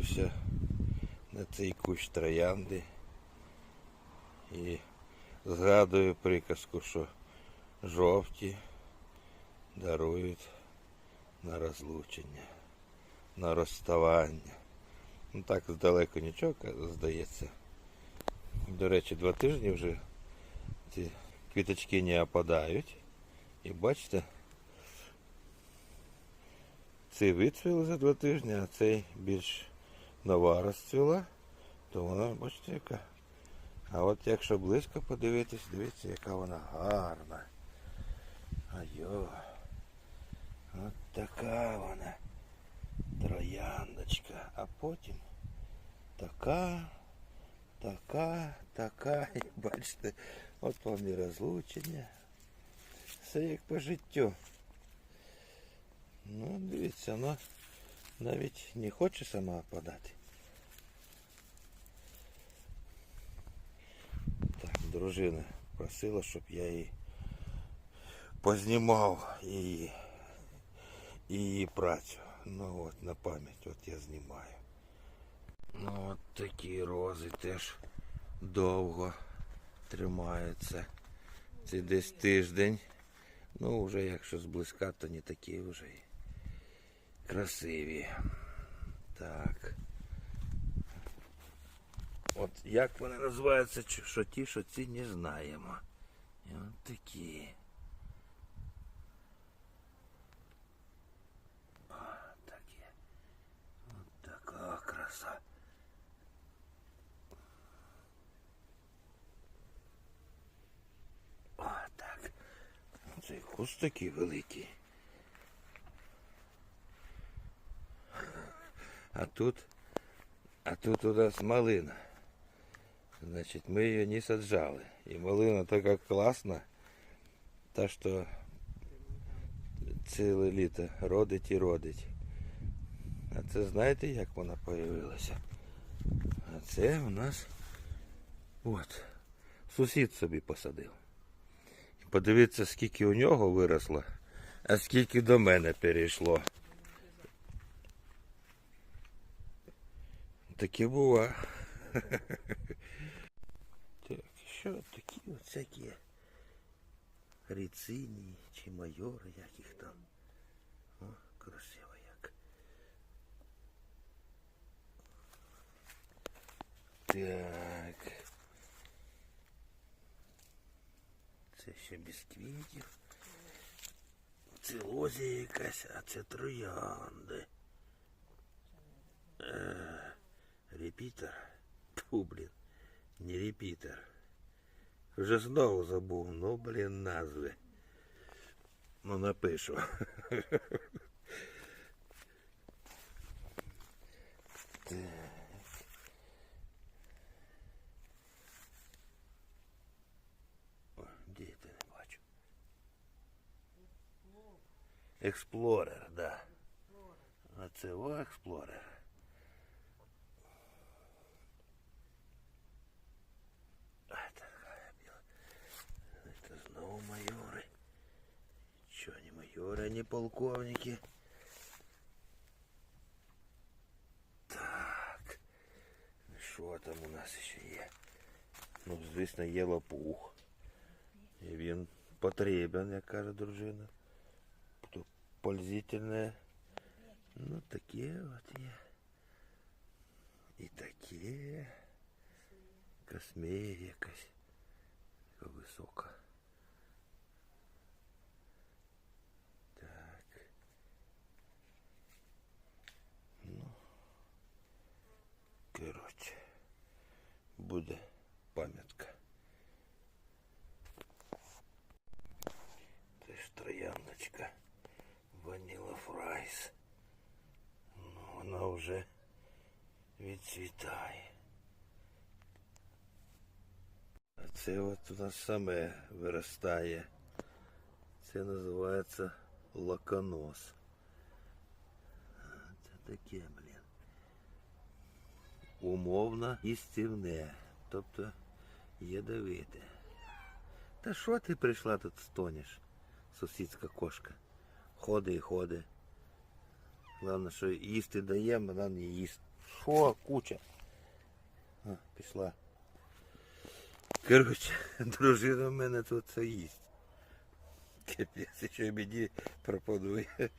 дивлюся на цей кущ троянди і згадую приказку, що жовті дарують на розлучення, на розставання. Ну так здалеку нічого здається. До речі, два тижні вже ці квіточки не опадають. І бачите, цей вицвіли за два тижні, а цей більш нова розцвіла, то вона, бачите, яка. А от якщо близько подивитись, дивіться, яка вона гарна. Айо. От така вона трояндочка. А потім така, така, така. І бачите, от вам і розлучення. Все як по життю. Ну, дивіться, вона Навіть не хоче сама подати. Так, дружина просила, щоб я її познімав її, її працю. Ну от на пам'ять от я знімаю. Ну от такі рози теж довго тримаються. Це десь тиждень. Ну, вже якщо зблизька, то не такі вже красиві. Так. От як вони називаються, що ті, що ці не знаємо. І от такі. О, такі. От така краса. О, так. Цей куст великий. А тут, а тут у нас малина. Значит, мы ее не саджали. И малина така класна, та що ціле літо родить і родить. А це знаєте, як вона появилася? А це у нас от, сусід собі посадив. Подивіться, скільки у нього виросло, а скільки до мене перейшло. Таке бува. Так, що такі всякі ріцині чи майори, як їх там. О, красиво як. Так. Це ще бісквітів. Це лозія якась, а це троянди. Е, репітер. Тьфу, блін. Не репітер. Вже знову забув. Ну, блін, назви. Ну, напишу. Так. О, де я те не бачу? Експлорер, да. А це о експлорер. майори, а не полковники. Так. Що там у нас ще є? Ну, звісно, є лопух. І він потрібен, як каже дружина. Тут пользительне. Ну, таке от є. І таке. Космея якась. Коротше. Буде пам'ятка. Це ж трояндочка. Ваніла Фрайс. Ну, вона вже відцвітає. А це от у нас саме виростає. Це називається лаконос. Це таке, блін. Умовно істівне. Тобто ядовите. Та що ти прийшла тут стонеш? Сусідська кошка. Ходи і ходи. Головне, що їсти даємо, вона не їсть. Що, куча? А, пішла. Коротше, дружина в мене тут це їсть. Капець, що мені пропонує